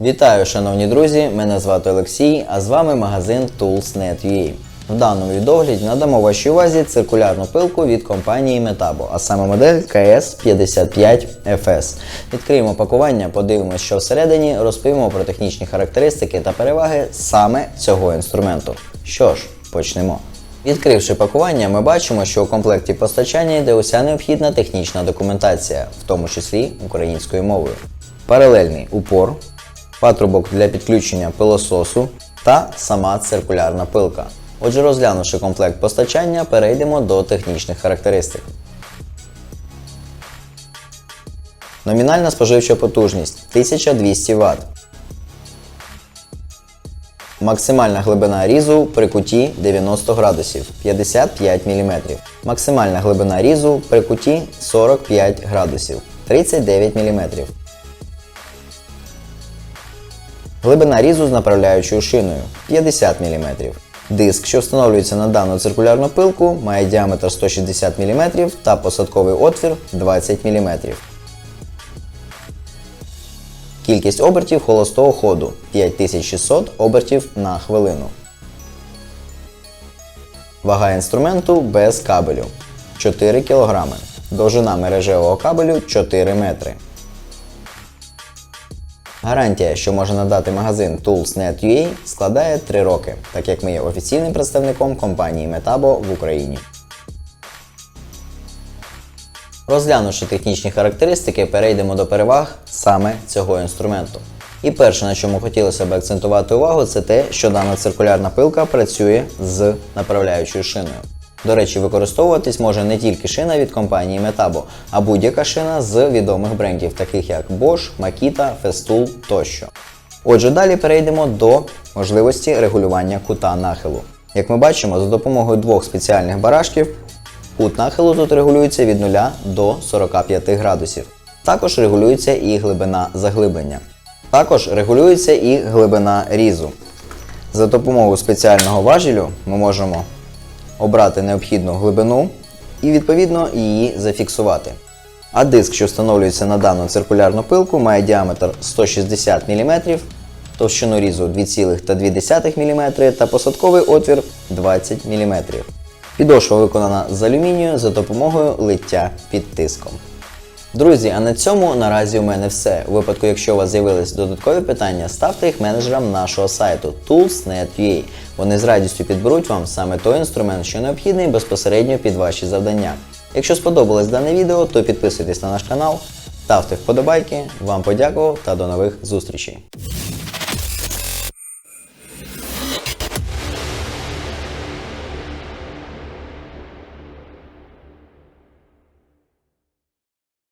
Вітаю, шановні друзі! Мене звати Олексій, а з вами магазин Tools.net.ua. В даному відогляді надамо вашій увазі циркулярну пилку від компанії Metabo, а саме модель KS55FS. Відкриємо пакування, подивимося, що всередині, розповімо про технічні характеристики та переваги саме цього інструменту. Що ж, почнемо. Відкривши пакування, ми бачимо, що у комплекті постачання йде уся необхідна технічна документація, в тому числі українською мовою. Паралельний упор, патрубок для підключення пилососу та сама циркулярна пилка. Отже, розглянувши комплект постачання, перейдемо до технічних характеристик. Номінальна споживча потужність 1200 Вт. Максимальна глибина різу при куті 90 градусів 55 мм. Максимальна глибина різу при куті 45 градусів 39 мм. Глибина різу з направляючою шиною 50 мм. Диск, що встановлюється на дану циркулярну пилку, має діаметр 160 мм та посадковий отвір 20 мм. Кількість обертів холостого ходу 5600 обертів на хвилину. Вага інструменту без кабелю 4 кг. Довжина мережевого кабелю 4 метри. Гарантія, що може надати магазин Tools.net.ua складає 3 роки, так як ми є офіційним представником компанії Metabo в Україні. Розглянувши технічні характеристики, перейдемо до переваг саме цього інструменту. І перше, на чому хотілося б акцентувати увагу, це те, що дана циркулярна пилка працює з направляючою шиною. До речі, використовуватись може не тільки шина від компанії Metabo, а будь-яка шина з відомих брендів, таких як Bosch, Makita, Festool тощо. Отже, далі перейдемо до можливості регулювання кута нахилу. Як ми бачимо, за допомогою двох спеціальних барашків Кут нахилу тут регулюється від 0 до 45 градусів. Також регулюється і глибина заглиблення. Також регулюється і глибина різу. За допомогою спеціального важелю ми можемо обрати необхідну глибину і відповідно її зафіксувати. А диск, що встановлюється на дану циркулярну пилку, має діаметр 160 мм, товщину різу 2,2 мм та посадковий отвір 20 мм. Підошва виконана з алюмінію за допомогою лиття під тиском. Друзі, а на цьому наразі у мене все. У випадку, якщо у вас з'явились додаткові питання, ставте їх менеджерам нашого сайту tools.net.ua. Вони з радістю підберуть вам саме той інструмент, що необхідний безпосередньо під ваші завдання. Якщо сподобалось дане відео, то підписуйтесь на наш канал, ставте вподобайки. Вам подякував та до нових зустрічей.